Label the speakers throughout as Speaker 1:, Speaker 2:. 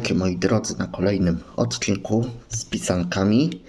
Speaker 1: Witajcie moi drodzy na kolejnym odcinku z pisankami.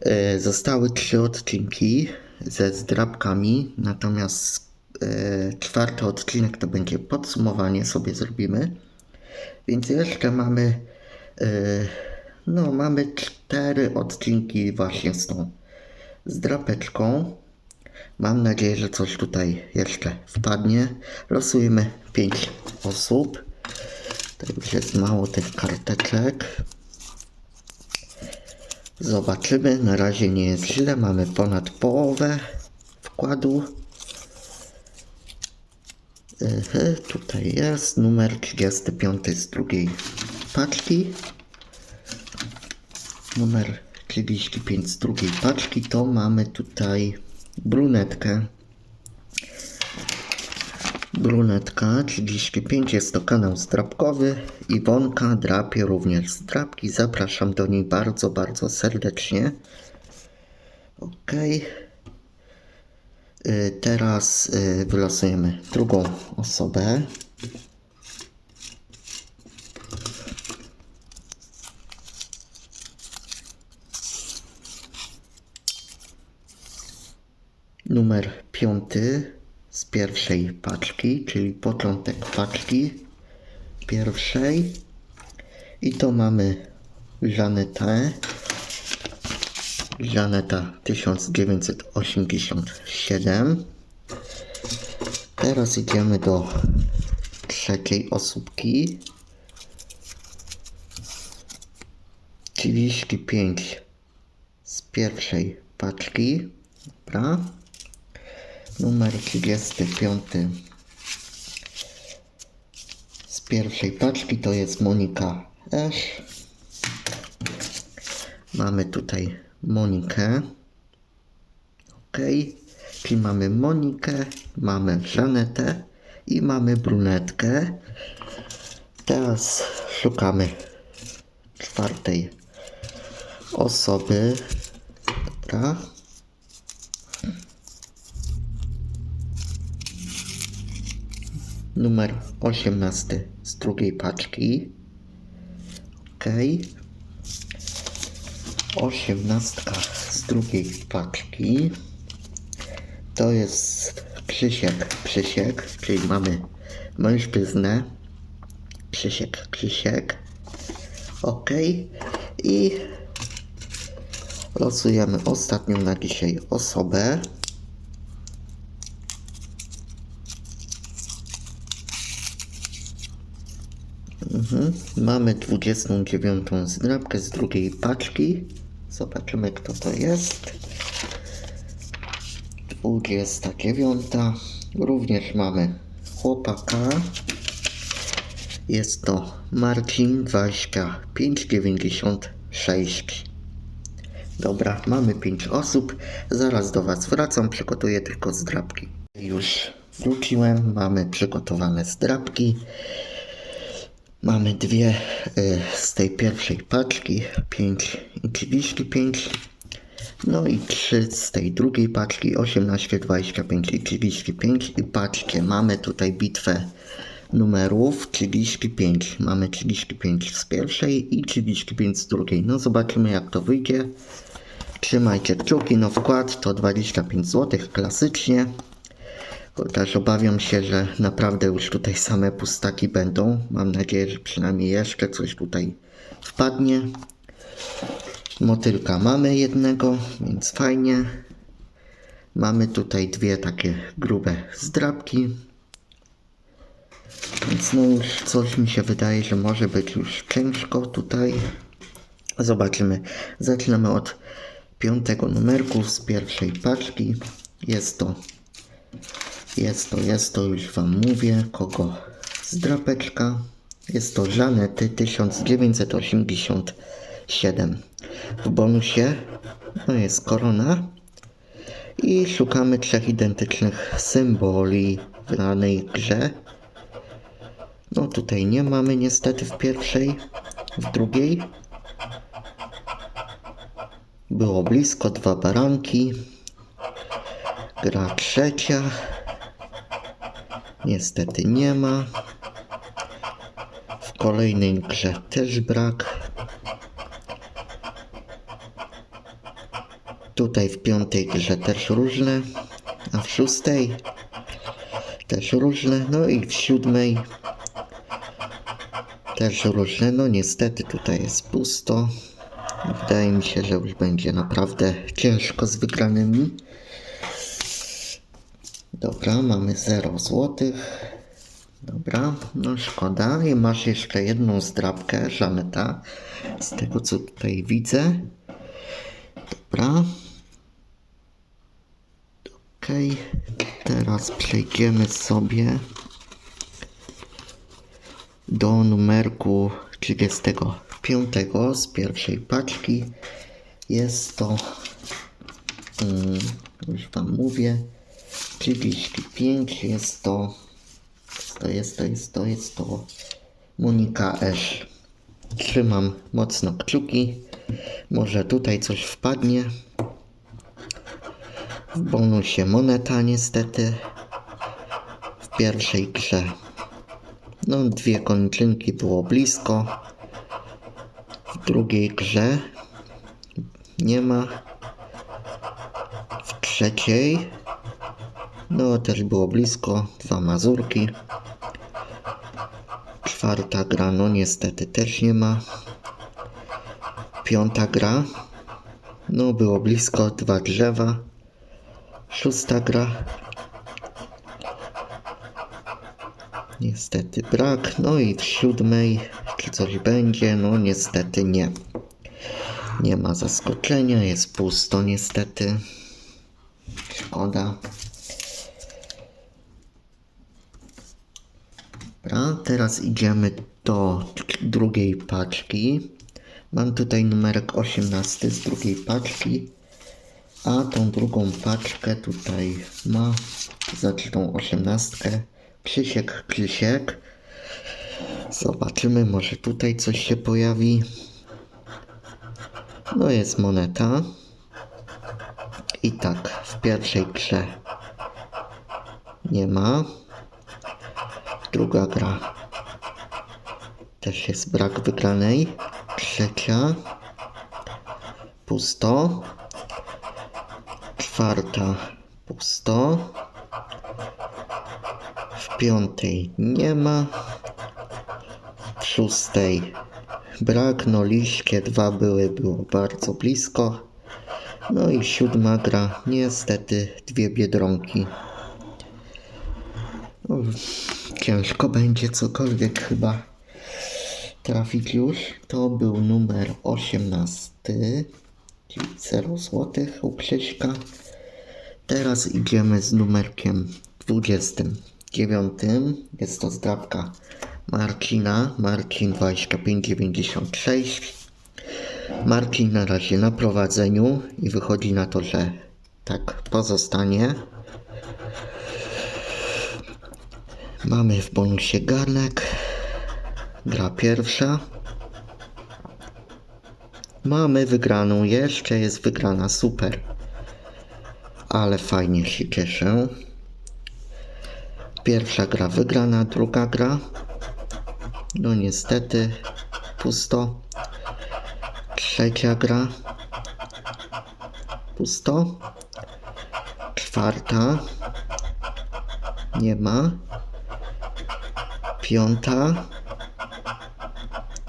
Speaker 1: E, Zostały trzy odcinki ze zdrabkami, natomiast e, czwarty odcinek to będzie podsumowanie sobie zrobimy. Więc jeszcze mamy, e, no mamy cztery odcinki właśnie z tą zdrapeczką. Mam nadzieję, że coś tutaj jeszcze wpadnie. Losujemy pięć osób. Już jest mało tych karteczek. Zobaczymy. Na razie nie jest źle. Mamy ponad połowę wkładu. Ehe, tutaj jest numer 35 z drugiej paczki. Numer 35 z drugiej paczki to mamy tutaj brunetkę. Brunetka 35 jest to kanał zdrabkowy. Iwonka drapie również zdrabki. Zapraszam do niej bardzo, bardzo serdecznie. Ok. Teraz y, wylosujemy drugą osobę. Numer piąty z pierwszej paczki, czyli początek paczki pierwszej. I to mamy Żanetę. Żaneta 1987. Teraz idziemy do trzeciej osóbki. 35 z pierwszej paczki. Dobra. Numer 35 z pierwszej paczki to jest Monika Esz. Mamy tutaj Monikę. Ok. Czyli mamy Monikę, mamy Żanetę i mamy brunetkę. Teraz szukamy czwartej osoby. Dobra. Numer 18 z drugiej paczki. Ok. 18 z drugiej paczki. To jest Krzysiek, Krzysiek, czyli mamy mężczyznę. Krzysiek, Krzysiek. Ok. I losujemy ostatnią na dzisiaj osobę. Mhm. Mamy 29 zdrabkę z drugiej paczki. Zobaczymy kto to jest. 29. Również mamy chłopaka. Jest to Marcin 2596. Dobra, mamy 5 osób. Zaraz do Was wracam. Przygotuję tylko zdrabki. Już wróciłem. Mamy przygotowane zdrabki. Mamy dwie y, z tej pierwszej paczki, 5 i 35. No i trzy z tej drugiej paczki, 18, 25 i 35. I patrzcie, mamy tutaj bitwę numerów 35. Mamy 35 z pierwszej i 35 z drugiej. No zobaczymy jak to wyjdzie. Trzymajcie kciuki, no wkład to 25 zł klasycznie. Chociaż obawiam się, że naprawdę już tutaj same pustaki będą. Mam nadzieję, że przynajmniej jeszcze coś tutaj wpadnie. Motylka mamy jednego, więc fajnie. Mamy tutaj dwie takie grube zdrabki. Więc no już coś mi się wydaje, że może być już ciężko tutaj. Zobaczymy. Zaczynamy od piątego numerku z pierwszej paczki. Jest to jest to, jest to, już Wam mówię, kogo z drapeczka. Jest to Żanety 1987. W bonusie no jest korona. I szukamy trzech identycznych symboli w danej grze. No tutaj nie mamy niestety w pierwszej, w drugiej. Było blisko, dwa baranki. Gra trzecia. Niestety nie ma. W kolejnej grze też brak. Tutaj w piątej grze też różne, a w szóstej też różne, no i w siódmej też różne. No niestety tutaj jest pusto. Wydaje mi się, że już będzie naprawdę ciężko z wygranymi. Dobra, mamy 0 złotych. Dobra, no szkoda. I masz jeszcze jedną zdrabkę, Żaneta. Z tego co tutaj widzę. Dobra. Okej, teraz przejdziemy sobie do numerku 35 z pierwszej paczki. Jest to, mm, już Wam mówię, 35 jest to, to jest to, jest to, jest to Monika Esz. Trzymam mocno kciuki, może tutaj coś wpadnie. W bonusie moneta niestety w pierwszej grze. No, dwie kończynki było blisko. W drugiej grze nie ma. W trzeciej no też było blisko. Dwa mazurki. Czwarta gra, no niestety też nie ma. Piąta gra. No było blisko. Dwa drzewa. Szósta gra. Niestety brak. No i w siódmej, czy coś będzie? No niestety nie. Nie ma zaskoczenia, jest pusto niestety. Szkoda. Dobra, teraz idziemy do drugiej paczki. Mam tutaj numerek 18 z drugiej paczki. A tą drugą paczkę tutaj ma, znaczy tą osiemnastkę, Krzysiek, Krzysiek. Zobaczymy, może tutaj coś się pojawi. No jest moneta. I tak, w pierwszej grze nie ma. Druga gra też jest brak wygranej. Trzecia pusto. Czwarta pusto. W piątej nie ma. W szóstej brak. No liście dwa były, było bardzo blisko. No i siódma gra. Niestety dwie biedronki. Ciężko będzie cokolwiek chyba trafić już. To był numer 18, czyli 0 zł u Krzyśka. Teraz idziemy z numerkiem 29. Jest to zdrabka Marcina. Marcin 2596. Marcin na razie na prowadzeniu i wychodzi na to, że tak pozostanie. Mamy w bonusie garnek. Gra pierwsza. Mamy wygraną, jeszcze jest wygrana, super. Ale fajnie się cieszę. Pierwsza gra wygrana, druga gra. No niestety, pusto. Trzecia gra. Pusto. Czwarta. Nie ma. Piąta.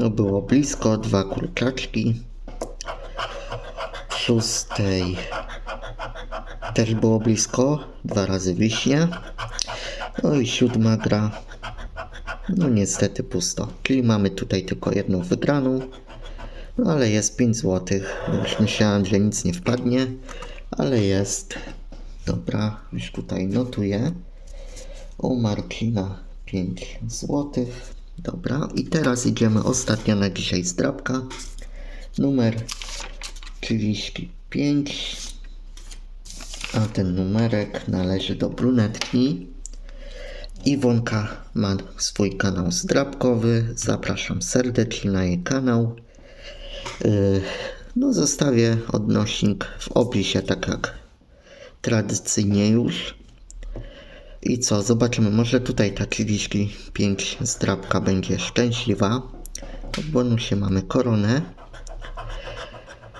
Speaker 1: No było blisko, dwa kurczaczki. Szóstej też było blisko, dwa razy wiśnia. No i siódma gra. No niestety pusto. Czyli mamy tutaj tylko jedną wygraną. No ale jest 5 zł. Już myślałem, że nic nie wpadnie, ale jest. Dobra, już tutaj notuję. U Marcina 5 zł. Dobra, i teraz idziemy ostatnia na dzisiaj zdrabka. Numer 35. A ten numerek należy do brunetki. Iwonka ma swój kanał zdrabkowy. Zapraszam serdecznie na jej kanał. Yy, No, zostawię odnośnik w opisie, tak jak tradycyjnie już. I co, zobaczymy, może tutaj ta 35 zdrabka będzie szczęśliwa. W bonusie mamy koronę.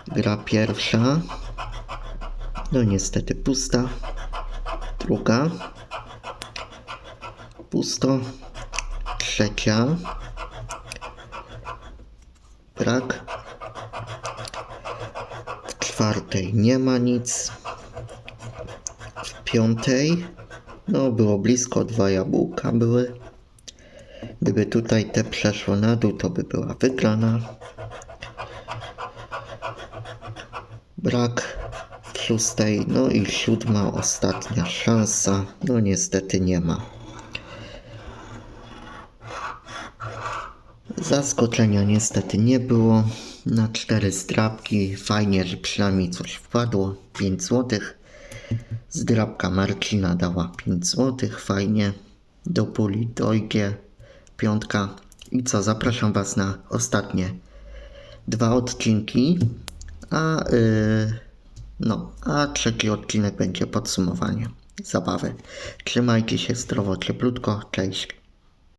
Speaker 1: Gra pierwsza. No niestety pusta. Druga. Pusto. Trzecia. Brak. W czwartej nie ma nic. W piątej. No było blisko, dwa jabłka były. Gdyby tutaj te przeszło na dół, to by była wygrana. Brak szóstej, no i siódma, ostatnia szansa. No niestety nie ma. Zaskoczenia niestety nie było. Na cztery zdrabki. Fajnie, że przynajmniej coś wpadło. 5 złotych. Zdrabka Marcina dała 5 złotych. Fajnie. Do puli dojdzie. Piątka. I co, zapraszam Was na ostatnie dwa odcinki. A yy, no, a trzeci odcinek będzie podsumowanie zabawy. Trzymajcie się zdrowo, cieplutko. Cześć.